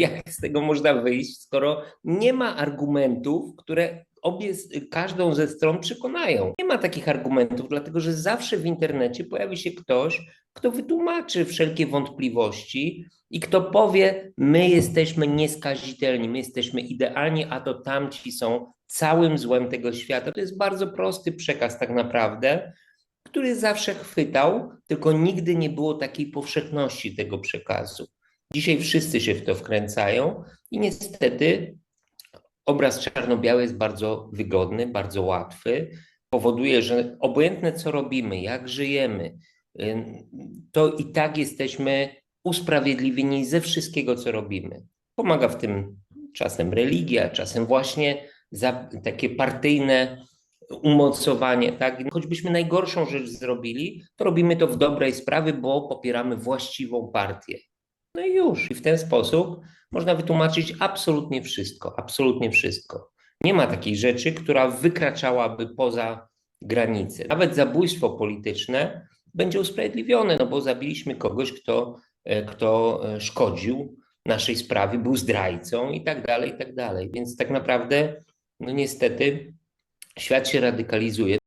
jak z tego można wyjść, skoro nie ma argumentów, które obie, każdą ze stron przekonają. Nie ma takich argumentów, dlatego że zawsze w internecie pojawi się ktoś, kto wytłumaczy wszelkie wątpliwości i kto powie: My jesteśmy nieskazitelni, my jesteśmy idealni, a to tamci są całym złem tego świata. To jest bardzo prosty przekaz, tak naprawdę, który zawsze chwytał, tylko nigdy nie było takiej powszechności tego przekazu. Dzisiaj wszyscy się w to wkręcają i niestety obraz czarno-biały jest bardzo wygodny, bardzo łatwy. Powoduje, że obojętne co robimy, jak żyjemy, to i tak jesteśmy usprawiedliwieni ze wszystkiego, co robimy. Pomaga w tym czasem religia, czasem właśnie takie partyjne umocowanie, tak? Choćbyśmy najgorszą rzecz zrobili, to robimy to w dobrej sprawie, bo popieramy właściwą partię. No i już. I w ten sposób można wytłumaczyć absolutnie wszystko, absolutnie wszystko. Nie ma takiej rzeczy, która wykraczałaby poza granice. Nawet zabójstwo polityczne będzie usprawiedliwione, no bo zabiliśmy kogoś, kto, kto szkodził naszej sprawie, był zdrajcą i tak dalej, i tak dalej. Więc tak naprawdę, no niestety, świat się radykalizuje.